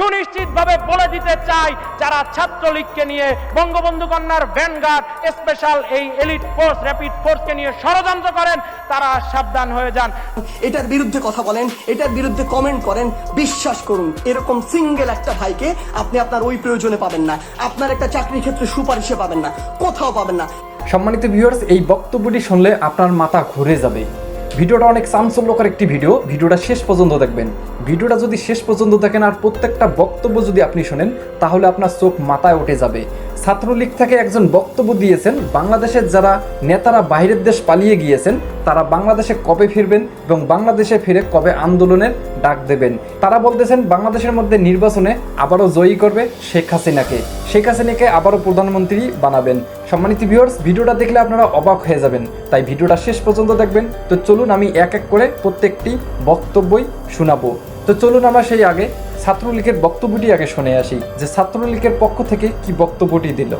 সুনিশ্চিতভাবে বলে দিতে চাই যারা ছাত্রলীগকে নিয়ে বঙ্গবন্ধু কন্যার ভ্যানগার্ড স্পেশাল এই এলিট ফোর্স র্যাপিড ফোর্সকে নিয়ে ষড়যন্ত্র করেন তারা সাবধান হয়ে যান। এটার বিরুদ্ধে কথা বলেন এটার বিরুদ্ধে কমেন্ট করেন বিশ্বাস করুন এরকম সিঙ্গেল একটা ভাইকে আপনি আপনার ওই প্রয়োজনে পাবেন না আপনার একটা চাকরির ক্ষেত্রে সুপারিশে পাবেন না কোথাও পাবেন না। সম্মানিত ভিউয়ার্স এই বক্তব্যটি শুনলে আপনার মাথা ঘুরে যাবে। ভিডিওটা অনেক চাঞ্চল্যকর একটি ভিডিও। ভিডিওটা শেষ পর্যন্ত দেখবেন। ভিডিওটা যদি শেষ পর্যন্ত দেখেন আর প্রত্যেকটা বক্তব্য যদি আপনি শোনেন, তাহলে আপনার চোখ মাথায় উঠে যাবে। ছাত্রলীগ থেকে একজন বক্তব্য দিয়েছেন, বাংলাদেশের যারা নেতারা বাইরের দেশ পালিয়ে গিয়েছেন, তারা বাংলাদেশে কবে ফিরবেন এবং বাংলাদেশে ফিরে কবে আন্দোলনের ডাক দেবেন? তারা বলতেছেন, বাংলাদেশের মধ্যে নির্বাচনে আবারও জয়ী করবে শেখ হাসিনাকে। শেখ হাসিনাকে আবারও প্রধানমন্ত্রী বানাবেন। সম্মানিত ভিউয়ার্স ভিডিওটা দেখলে আপনারা অবাক হয়ে যাবেন। তাই ভিডিওটা শেষ পর্যন্ত দেখবেন। তো চলুন আমি এক এক করে প্রত্যেকটি বক্তব্যই শোনাবো। তো চলুন আমরা সেই আগে ছাত্রলীগের বক্তব্যটি আগে শুনে আসি যে ছাত্রলীগের পক্ষ থেকে কি বক্তব্যটি দিল।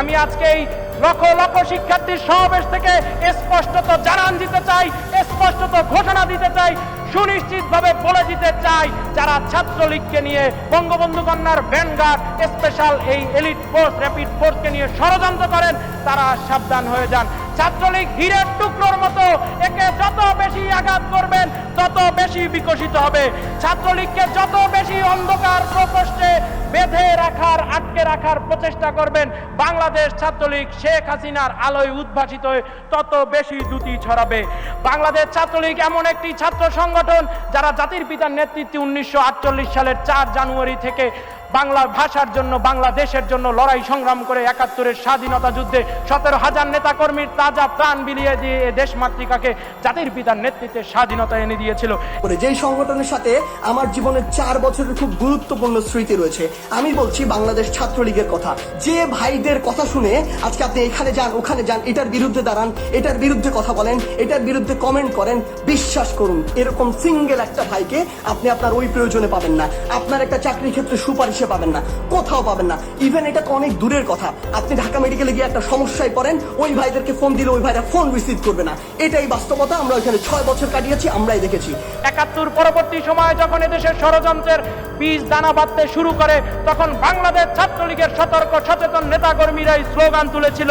আমি আজকে এই লক্ষ লক্ষ শিক্ষার্থীর সমাবেশ থেকে স্পষ্টত জানান দিতে চাই, স্পষ্টত ঘোষণা দিতে চাই, সুনিশ্চিতভাবে বলে দিতে চাই, যারা ছাত্রলীগকে নিয়ে বঙ্গবন্ধু কন্যার ভ্যানগার্ড স্পেশাল এই এলিট ফোর্স র্যাপিড ফোর্সকে নিয়ে ষড়যন্ত্র করেন, তারা সাবধান হয়ে যান। ছাত্রলীগ হীরের টুকরোর মতো একে যত বেশি আঘাত করবেন, তত বেশি বিকশিত হবে। ছাত্রলীগকে যত বেশি অন্ধকার প্রকোষ্ঠে বেঁধে রাখার, আটকে রাখার প্রচেষ্টা করবেন বাংলাদেশ ছাত্রলীগ, শেখ হাসিনার আলোয় উদ্ভাসিত তত বেশি দ্যুতি ছড়াবে। বাংলাদেশ ছাত্রলীগ এমন একটি ছাত্র সংগঠন যারা জাতির পিতার নেতৃত্বে উনিশশো আটচল্লিশ সালের চার জানুয়ারি থেকে বাংলা ভাষার জন্য, বাংলাদেশের জন্য লড়াই সংগ্রাম করে একাত্তরের স্বাধীনতা যুদ্ধে সতেরো হাজার নেতাকর্মীর তাজা প্রাণ বিলিয়ে দিয়ে এ দেশ মাতৃকাকে জাতির পিতার নেতৃত্বে স্বাধীনতা এনে দিয়েছিল। যেই সংগঠনের সাথে আমার জীবনের চার বছরের খুব গুরুত্বপূর্ণ স্মৃতি রয়েছে, আমি বলছি বাংলাদেশ ছাত্রলীগের কথা। যে ভাইদের কথা শুনে আজকে আপনি এখানে যান, ওখানে যান, এটার বিরুদ্ধে দাঁড়ান, এটার বিরুদ্ধে কথা বলেন, এটার বিরুদ্ধে কমেন্ট করেন, বিশ্বাস করুন, এরকম সিঙ্গেল একটা ভাইকে আপনি আপনার ওই প্রয়োজনে পাবেন না। আপনার একটা চাকরির ক্ষেত্রে সুপারিশে পাবেন না, কোথাও পাবেন না। ইভেন এটা তো অনেক দূরের কথা। আপনি ঢাকা মেডিকেলে গিয়ে একটা সমস্যায় পড়েন, ওই ভাইদেরকে ফোন দিলে ওই ভাইরা ফোন রিসিভ করবে না। এটাই বাস্তবতা, আমরা ওইখানে ছয় বছর কাটিয়েছি, আমরাই দেখেছি। একাত্তর পরবর্তী সময়ে যখন এদেশের ষড়যন্ত্রের বীজ দানা বাঁধতে শুরু করে, তখন বাংলাদেশ ছাত্রলীগের সতর্ক সচেতন নেতাকর্মীরাই স্লোগান তুলেছিল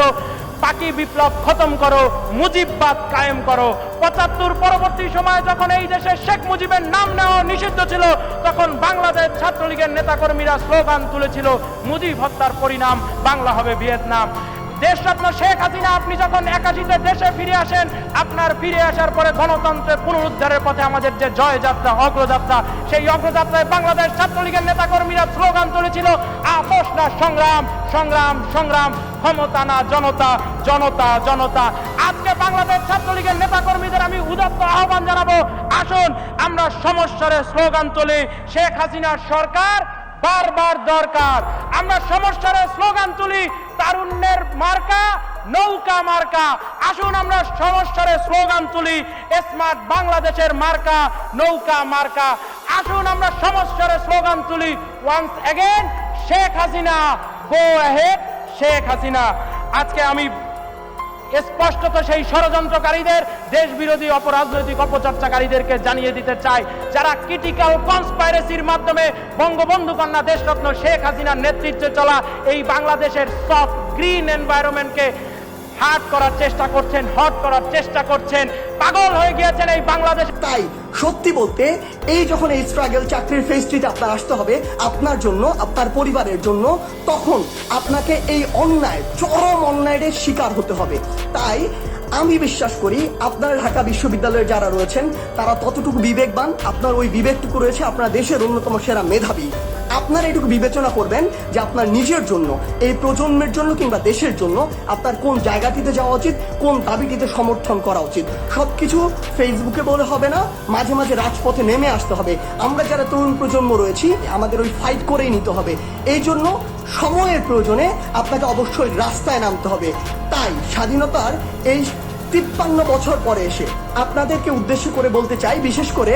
পাকি বিপ্লব খতম করো মুজিববাদ কায়েম করো। পঁচাত্তর পরবর্তী সময়ে যখন এই দেশে শেখ মুজিবের নাম নেওয়া নিষিদ্ধ ছিল, তখন বাংলাদেশ ছাত্রলীগের নেতাকর্মীরা স্লোগান তুলেছিল, মুজিব হত্যার পরিণাম, বাংলা হবে ভিয়েতনাম। দেশরত্ন শেখ হাসিনা, আপনি যখন একাশিতে দেশে ফিরে আসেন, আপনার ফিরে আসার পরে গণতন্ত্রের পুনরুদ্ধারের পথে আমাদের যে জয়যাত্রা, অগ্রযাত্রা, সেই অগ্রযাত্রায় বাংলাদেশ ছাত্রলীগের নেতাকর্মীরা স্লোগান তুলেছিল আপোষ না, সংগ্রাম সংগ্রাম সংগ্রাম, ক্ষমতা না, জনতা জনতা জনতা। আজকে বাংলাদেশ ছাত্রলীগের নেতাকর্মীদের আমি উদাত্ত আহ্বান জানাব, আসুন আমরা সমস্যার স্লোগান তুলি, শেখ হাসিনার সরকার বারবার দরকার। আমরা সমস্যার স্লোগান তুলি তারুণ্যের মার্কা, নৌকা মার্কা। আসুন আমরা সমস্যারে স্লোগান তুলি, স্মার্ট বাংলাদেশের মার্কা, নৌকা মার্কা। আসুন আমরা সমস্যারে স্লোগান তুলি। Once again Sheikh Hasina go ahead Sheikh Hasina. আজকে আমি স্পষ্টত সেই ষড়যন্ত্রকারীদের দেশ বিরোধী অপরাজনৈতিক অপচর্চাকারীদেরকে জানিয়ে দিতে চাই যারা ক্রিটিক্যাল কনস্পাইরেসির মাধ্যমে বঙ্গবন্ধু কন্যা দেশরত্ন শেখ হাসিনার নেতৃত্বে চলা এই বাংলাদেশের সফট গ্রিন এনভায়রনমেন্টকে হার্ট করার চেষ্টা করছেন, হট করার চেষ্টা করছেন, পাগল হয়ে গিয়েছেন এই বাংলাদেশ। তাই সত্যি বলতে, এই যখন এই স্ট্রাগল চাকরির ফেস্টিতে আপনার আসতে হবে, আপনার জন্য, আপনার পরিবারের জন্য, তখন আপনাকে এই অন্যায়, চরম অন্যায়ের শিকার হতে হবে। তাই আমি বিশ্বাস করি, আপনার ঢাকা বিশ্ববিদ্যালয়ে যারা রয়েছেন, তারা ততটুকু বিবেকবান, আপনার ওই বিবেকটুকু রয়েছে, আপনার দেশের অন্যতম সেরা মেধাবী। আপনার এটুকু বিবেচনা করবেন যে আপনার নিজের জন্য, এই প্রজন্মের জন্য কিংবা দেশের জন্য আপনার কোন জায়গাটিতে যাওয়া উচিত, কোন দাবিটিতে সমর্থন করা উচিত। সবকিছু ফেসবুকে বলে হবে না, মাঝে মাঝে রাজপথে নেমে আসতে হবে। আমরা যারা তরুণ প্রজন্ম রয়েছি, আমাদের ওই ফাইট করেই নিতে হবে। এই জন্য সময়ের প্রয়োজনে আপনাকে অবশ্যই রাস্তায় নামতে হবে। তাই স্বাধীনতার এই তিপ্পান্ন বছর পরে এসে আপনাদেরকে উদ্দেশ্য করে বলতে চাই, বিশেষ করে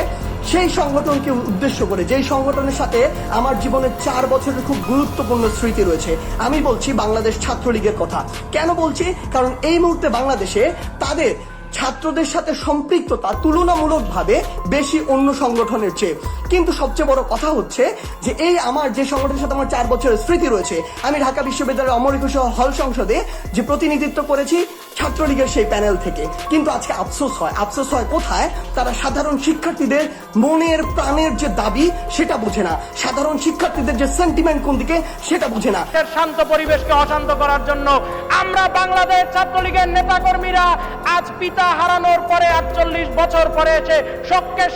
সেই সংগঠনকে উদ্দেশ্য করে, যেই সংগঠনের সাথে আমার জীবনের চার বছরের খুব গুরুত্বপূর্ণ স্মৃতি রয়েছে, আমি বলছি বাংলাদেশ ছাত্রলীগের কথা। কেন বলছি? কারণ এই মুহূর্তে বাংলাদেশে তাদের ছাত্রদের সাথে সম্পৃক্ততা তুলনামূলকভাবে বেশি অন্য সংগঠনের চেয়ে। কিন্তু সবচেয়ে বড় কথা হচ্ছে যে এই আমার যে সংগঠনের সাথে আমার চার বছরের স্মৃতি রয়েছে, আমি ঢাকা বিশ্ববিদ্যালয়ের অমর একুশে হল সংসদে যে প্রতিনিধিত্ব করেছি ছাত্রলীগের সেই প্যানেল থেকে। কিন্তু আজকে আফসোস হয়। আফসোস হয় কোথায়? তারা সাধারণ শিক্ষার্থীদের মনের প্রাণের যে দাবি, সেটা বোঝে না। সাধারণ শিক্ষার্থীদের যে সেন্টিমেন্ট কোন দিকে, সেটা বোঝে না। শান্ত পরিবেশকে অশান্ত করার জন্য আমরা বাংলাদেশ ছাত্রলীগের নেতাকর্মীরা আজ পিতা হারানোর পরে আটচল্লিশ বছর পরে এসে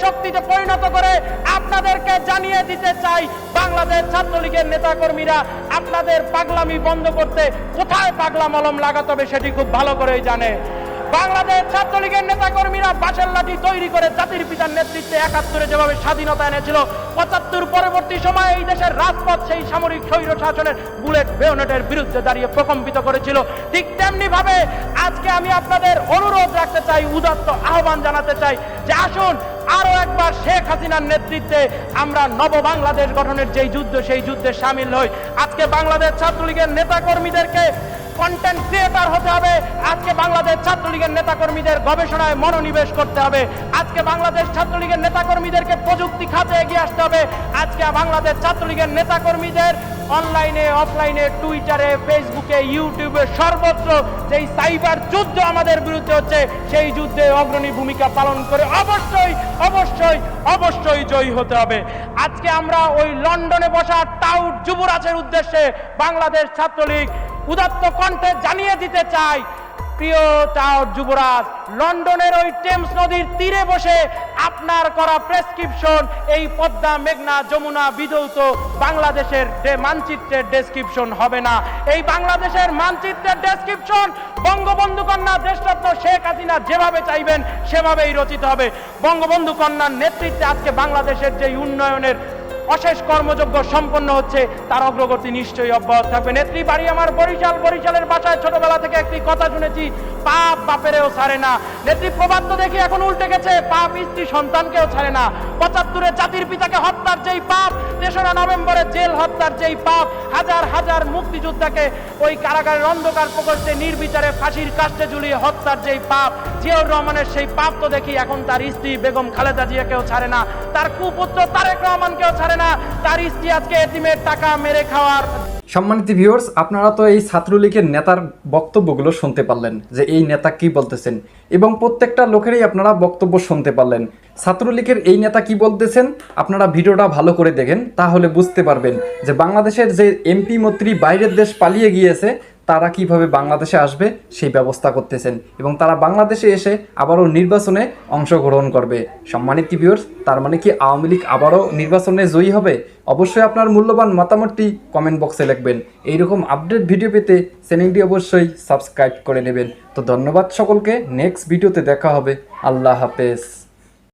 শক্তিতে পরিণত করে আপনাদেরকে জানিয়ে দিতে চাই বাংলাদেশ ছাত্রলীগের নেতাকর্মীরা আপনাদের পাগলামি বন্ধ করতে কোথায় পাগলা মলম লাগাতে হবে সেটি খুব ভালো করেই জানে। বাংলাদেশ ছাত্রলীগের নেতাকর্মীরা বাঁশের লাঠি তৈরি করে জাতির পিতার নেতৃত্বে একাত্তরে যেভাবে স্বাধীনতা এনেছিল, পঁচাত্তর পরবর্তী সময়ে এই দেশের রাজপথ সেই সামরিক স্বৈর শাসনের বুলেট বেয়নেটের বিরুদ্ধে দাঁড়িয়ে প্রকম্পিত করেছিল। ঠিক তেমনি ভাবে আজকে আমি আপনাদের অনুরোধ চাই, উদাত্ত আহ্বান জানাতে চাই যে আসুন, আরও একবার শেখ হাসিনার নেতৃত্বে আমরা নব বাংলাদেশ গঠনের যেই যুদ্ধ, সেই যুদ্ধে সামিল হই। আজকে বাংলাদেশ ছাত্রলীগের নেতাকর্মীদেরকে কন্টেন্ট ক্রিয়েটার হতে হবে। আজকে বাংলাদেশ ছাত্রলীগের নেতাকর্মীদের গবেষণায় মনোনিবেশ করতে হবে। আজকে বাংলাদেশ ছাত্রলীগের নেতাকর্মীদেরকে প্রযুক্তি খাতে এগিয়ে আসতে হবে। আজকে বাংলাদেশ ছাত্রলীগের নেতাকর্মীদের অনলাইনে, অফলাইনে, টুইটারে, ফেসবুকে, ইউটিউবে সর্বত্র যেই সাইবার যুদ্ধ আমাদের বিরুদ্ধে হচ্ছে, সেই যুদ্ধে অগ্রণী ভূমিকা পালন করে অবশ্যই অবশ্যই অবশ্যই জয়ী হতে হবে। আজকে আমরা ওই লন্ডনে বসা টাউট যুবরাজের উদ্দেশ্যে বাংলাদেশ ছাত্রলীগ উদাত্ত কণ্ঠে জানিয়ে দিতে চাই, প্রিয় টাউট যুবরাজ, লন্ডনের ওই টেমস নদীর তীরে বসে আপনার করা প্রেসক্রিপশন, এই পদ্মা, মেঘনা, যমুনা বিধৌত বাংলাদেশের মানচিত্রের ডেসক্রিপশন হবে না। এই বাংলাদেশের মানচিত্রের ডেসক্রিপশন বঙ্গবন্ধু কন্যা দেশরত্ন শেখ হাসিনা যেভাবে চাইবেন, সেভাবেই রচিত হবে। বঙ্গবন্ধু কন্যার নেতৃত্বে আজকে বাংলাদেশের যে উন্নয়নের অশেষ কর্মযজ্ঞ সম্পন্ন হচ্ছে, তার অগ্রগতি নিশ্চয়ই অব্যাহত থাকবে। নেত্রী, বাড়ি আমার বরিশাল, বরিশালের বাসায় ছোটবেলা থেকে একটি কথা শুনেছি, পাপ বাপেরেও ছাড়ে না। নেত্রী, প্রবাদ তো দেখি এখন উল্টে গেছে, পাপ স্ত্রী সন্তানকেও ছাড়ে না। পঁচাত্তরে জাতির পিতাকে হত্যার যেই পাপ, তেসরা নভেম্বরে জেল হত্যার যেই পাপ, হাজার হাজার মুক্তিযোদ্ধাকে ওই কারাগারের অন্ধকার প্রকল্পে নির্বিচারে ফাঁসির কাস্টে ঝুলিয়ে হত্যার যেই পাপ জিয়াউর রহমানের সেই পাপ তো দেখি এখন তার স্ত্রী বেগম খালেদা জিয়াকেও ছাড়ে না, তার কুপুত্র তারেক রহমানকেও ছাড়ে না, তার স্ত্রী আজকে এতিমের টাকা মেরে খাওয়ার। সম্মানিত ভিউয়ার্স আপনারা তো এই ছাত্রলীগের নেতার বক্তব্যগুলো শুনতে পারলেন, যে এই নেতা কি বলতেছেন, এবং প্রত্যেকটা লোকেরই আপনারা বক্তব্য শুনতে পারলেন। ছাত্রলীগের এই নেতা কি বলতেছেন, আপনারা ভিডিওটা ভালো করে দেখেন, তাহলে বুঝতে পারবেন যে বাংলাদেশের যে এমপি মন্ত্রী বাইরের দেশ পালিয়ে গিয়েছে তারা কীভাবে বাংলাদেশে আসবে সেই ব্যবস্থা করতেছেন এবং তারা বাংলাদেশে এসে আবারও নির্বাচনে অংশগ্রহণ করবে। সম্মানিত ভিউয়ার্স তার মানে কি আওয়ামী লীগ আবারও নির্বাচনে জয়ী হবে? অবশ্যই আপনার মূল্যবান মতামতটি কমেন্ট বক্সে লিখবেন। এইরকম আপডেট ভিডিও পেতে চ্যানেলটি অবশ্যই সাবস্ক্রাইব করে নেবেন। তো ধন্যবাদ সকলকে। নেক্সট ভিডিওতে দেখা হবে। আল্লাহ হাফেজ।